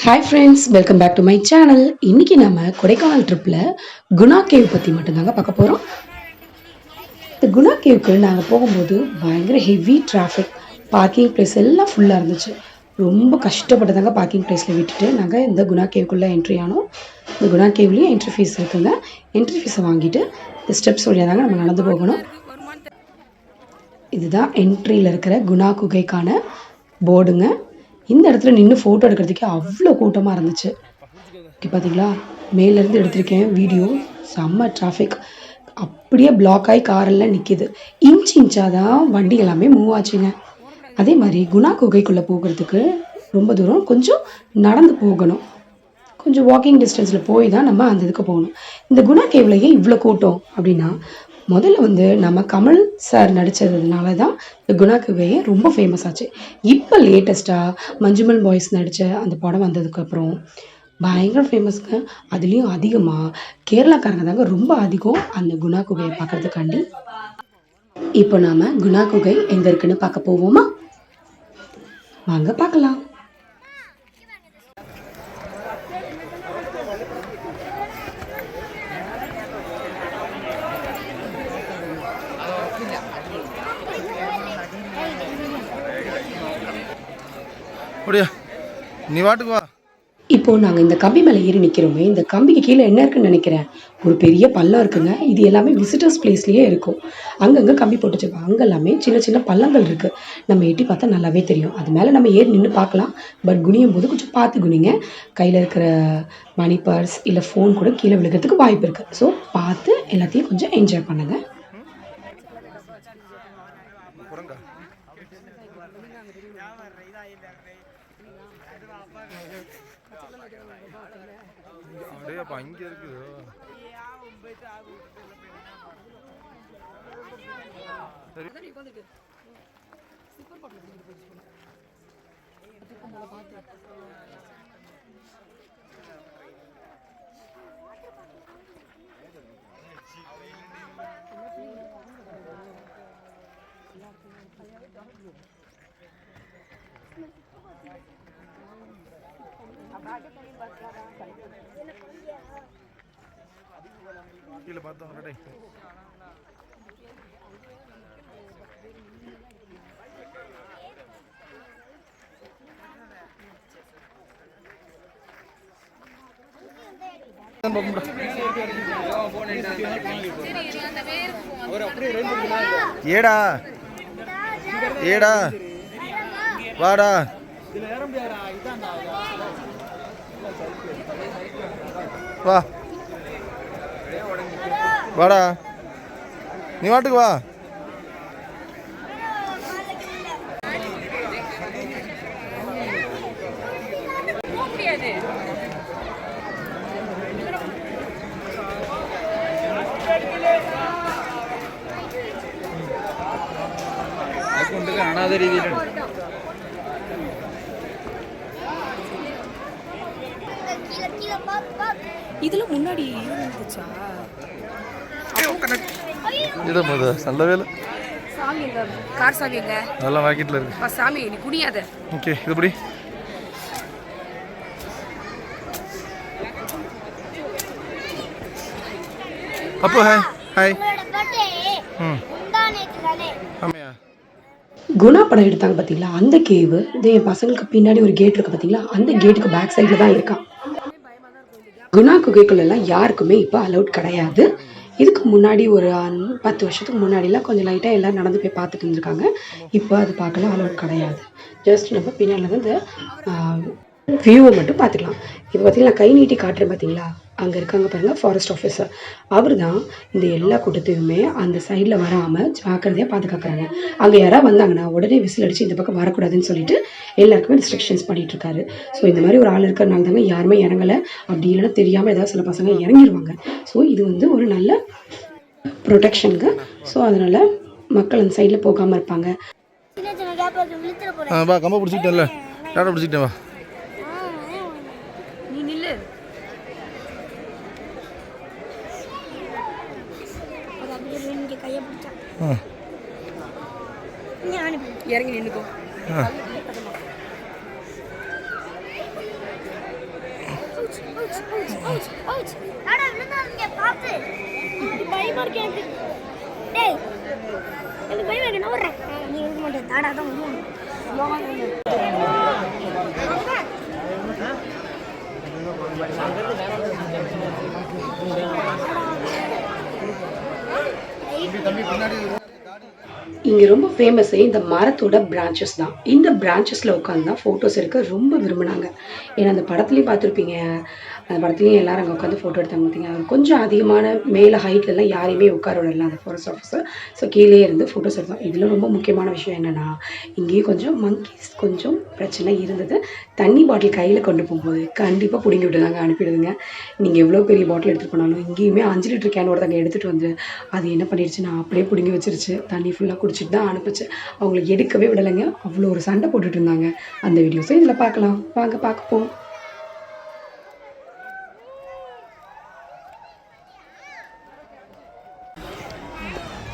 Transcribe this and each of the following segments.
Hi friends welcome back to my channel இன்னைக்கு நம்ம கொடைக்கானல் ட்ரிப்பில் குணா கேவ் பற்றி மட்டும்தாங்க பார்க்க போகிறோம் இந்த குணா கேவுக்கு நாங்கள் போகும்போது பயங்கர ஹெவி டிராஃபிக் பார்க்கிங் ப்ளேஸ் எல்லாம் ஃபுல்லாக இருந்துச்சு. ரொம்ப கஷ்டப்பட்டு தாங்க பார்க்கிங் ப்ளேஸில் விட்டுட்டு நாங்கள் இந்த குணா கேவுக்குள்ளே என்ட்ரி ஆனோம். இந்த குணா கேவ்லேயும் என்ட்ரி ஃபீஸ் இருக்குங்க. என்ட்ரி ஃபீஸை வாங்கிட்டு இந்த ஸ்டெப்ஸ் வழியாக தாங்க நம்ம நடந்து போகணும். இதுதான் என்ட்ரியில் இருக்கிற குணா குகைக்கான போர்டுங்க இந்த இடத்துல நின்று ஃபோட்டோ எடுக்கிறதுக்கே அவ்வளோ கூட்டமாக இருந்துச்சு. ஓகே பார்த்தீங்களா மேலேருந்து எடுத்திருக்கேன் வீடியோ செம்ம டிராஃபிக் அப்படியே பிளாக் ஆகி காரெல்லாம் நிற்கிது இன்ச் இன்ச்சாக தான் வண்டி எல்லாமே மூவ் ஆச்சுங்க. அதே மாதிரி குணா குகைக்குள்ளே போகிறதுக்கு ரொம்ப தூரம் கொஞ்சம் நடந்து போகணும். கொஞ்சம் வாக்கிங் டிஸ்டன்ஸில் போய் தான் நம்ம அந்த இதுக்கு போகணும். இந்த குணா கேவ்லையே இவ்வளோ கூட்டம் அப்படின்னா முதல்ல வந்து நம்ம கமல் சார் நடித்ததுனால தான் இந்த குணா குகையே ரொம்ப ஃபேமஸ் ஆச்சு. இப்போ லேட்டஸ்ட்டாக மஞ்சுமல் பாய்ஸ் நடித்த அந்த படம் வந்ததுக்கப்புறம் பயங்கர ஃபேமஸ்ங்க அதுலேயும் அதிகமாக கேரளாக்காரங்க தாங்க ரொம்ப அதிகம் அந்த குணா குகையை பார்க்கறதுக்காண்டி இப்போ நாம் குணா குகை எங்கே இருக்குன்னு பார்க்க போவோமா? வாங்க பார்க்கலாம். அப்படியா? நீ வாட்டுக்கு வா. இப்போ நாங்கள் இந்த கம்பி மேலே ஏறி நிற்கிறோமே இந்த கம்பிக்கு கீழே என்ன இருக்குன்னு நினைக்கிறேன்? ஒரு பெரிய பள்ளம் இருக்குங்க. இது எல்லாமே விசிட்டர்ஸ் பிளேஸ்லேயே இருக்கும். அங்கங்கே கம்பி போட்டு வச்சுருப்பாங்க. அங்கே எல்லாமே சின்ன சின்ன பள்ளங்கள் இருக்குது நம்ம எட்டி பார்த்தா நல்லாவே தெரியும். அது மேலே நம்ம ஏறி நின்று பார்க்கலாம். பட் குனியும் போது கொஞ்சம் பார்த்து குனிங்க. கையில் இருக்கிற மணி பர்ஸ் இல்லை ஃபோன் கூட கீழே விழுகிறதுக்கு வாய்ப்பு இருக்குது ஸோ பார்த்து எல்லாத்தையும் கொஞ்சம் என்ஜாய் பண்ணுங்கள் இல்லப்பா அப்ப அங்க இருக்குது. சரி. கீழே பார்த்தோம் டேய். ஏடா. ஏடா. வாடா. வா. வாடா நீ வாட்டுக்கு வா കൊണ്ട് കാണാത്ത രീതിയിലുണ്ട് இதுல முன்னாடி இருந்துச்சா இது முத நல்ல வேலை. கார் சாமி எங்க அதெல்லாம் வாக்கிட்டில் இருக்கு சாமி நீ குனியாத. ஓகே இதுபடி அப்போ ஹாய் ஹாய் ம். ஆமையா குணா படம் எடுத்தாங்க பார்த்தீங்களா அந்த கேவு இது என் பசங்களுக்கு பின்னாடி ஒரு கேட் இருக்கு பார்த்தீங்களா அந்த கேட்டுக்கு பேக் சைடில் தான் இருக்கான். குணா குகைக்குள்ளெல்லாம் யாருக்குமே இப்போ அலௌட் கிடையாது. இதுக்கு முன்னாடி ஒரு பத்து வருஷத்துக்கு முன்னாடிலாம் கொஞ்சம் லைட்டாக எல்லாம் நடந்து போய் பார்த்துட்டு இருந்திருக்காங்க. இப்போ அது பார்க்கலாம் அலோட் கிடையாது. ஜஸ்ட் நம்ம பின்னாடி வந்து இந்த வியூவை மட்டும் பார்த்துக்கலாம். இப்போ பார்த்தீங்கன்னா கை நீட்டி காட்டுறேன் பார்த்தீங்களா? அங்கே இருக்காங்க பாருங்கள் ஃபாரஸ்ட் ஆஃபீஸர் அவர் தான் இந்த எல்லா கூட்டத்தையுமே அந்த சைடில் வராமல் ஜாக்கிரதையாக பாதுகாக்கிறாங்க. அங்கே யாராவது வந்தாங்கன்னா உடனே விசில் அடித்து இந்த பக்கம் வரக்கூடாதுன்னு சொல்லிட்டு எல்லாருக்குமே ரெஸ்ட்ரிக்ஷன்ஸ் பண்ணிட்டு இருக்காரு ஸோ இந்த மாதிரி ஒரு ஆள் இருக்கிறனால தாங்க யாருமே இறங்கலை. அப்படி இல்லைன்னா தெரியாமல் ஏதாவது சில பசங்க இறங்கிடுவாங்க ஸோ இது வந்து ஒரு நல்ல ப்ரொடெக்ஷனுங்க ஸோ அதனால் மக்கள் அந்த சைடில் போகாமல் இருப்பாங்க. ஆ வா கம்ப பிடிச்சிக்கிட்டேன்ல. டாடா பிடிச்சிக்கிட்டேன் வா? Ini ini இங்கே ரொம்ப ஃபேமஸே இந்த மரத்தோட பிரான்ச்சஸ் தான். இந்த பிரான்ச்சஸில் உட்காந்து தான் ஃபோட்டோஸ் எடுக்க ரொம்ப விரும்பினாங்க. ஏன்னா அந்த படத்துலையும் பார்த்துருப்பீங்க. அந்த படத்துலையும் எல்லாரும் அங்கே உட்காந்து ஃபோட்டோ எடுத்தாங்க பார்த்தீங்க கொஞ்சம் அதிகமான மேலே ஹைட்லலாம் யாரையுமே உட்கார விடல அந்த ஃபாரஸ்ட் ஆஃபீஸர் ஸோ கீழே இருந்து ஃபோட்டோஸ் எடுத்தோம். இதில் ரொம்ப முக்கியமான விஷயம் என்னென்னா இங்கேயும் கொஞ்சம் monkeys கொஞ்சம் பிரச்சனை இருந்தது. தண்ணி பாட்டில் கையில் கொண்டு போகும்போது கண்டிப்பாக பிடுங்கி விட்டு தாங்க அனுப்பிடுதுங்க. நீங்கள் எவ்வளோ பெரிய பாட்டில் எடுத்துகிட்டு போனாலும் இங்கேயுமே அஞ்சு லிட்டர் கேன் ஒருத்தங்க எடுத்துகிட்டு வந்து அது என்ன பண்ணிடுச்சுன்னா அப்படியே பிடுங்கி வச்சிருச்சு. தண்ணி ஃபுல்லாக குடிச்சிட்டு தான் அனுப்புச்சு. அவங்கள எடுக்கவே விடலைங்க. அவ்வளோ ஒரு சண்டை போட்டுட்டு இருந்தாங்க. அந்த வீடியோஸும் இதில் பார்க்கலாம். வாங்க பார்க்கப்போம் யார்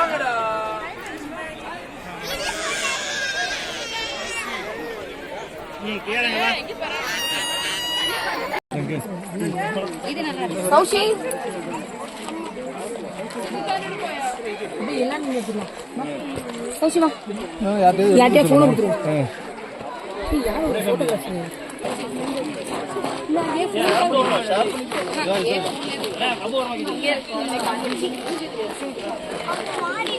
வாட்டிக்கிறேன். கௌஷி கௌஷிமா யார்கிட்டயா ஃபோன் கொடுத்துருவோம் மாறி.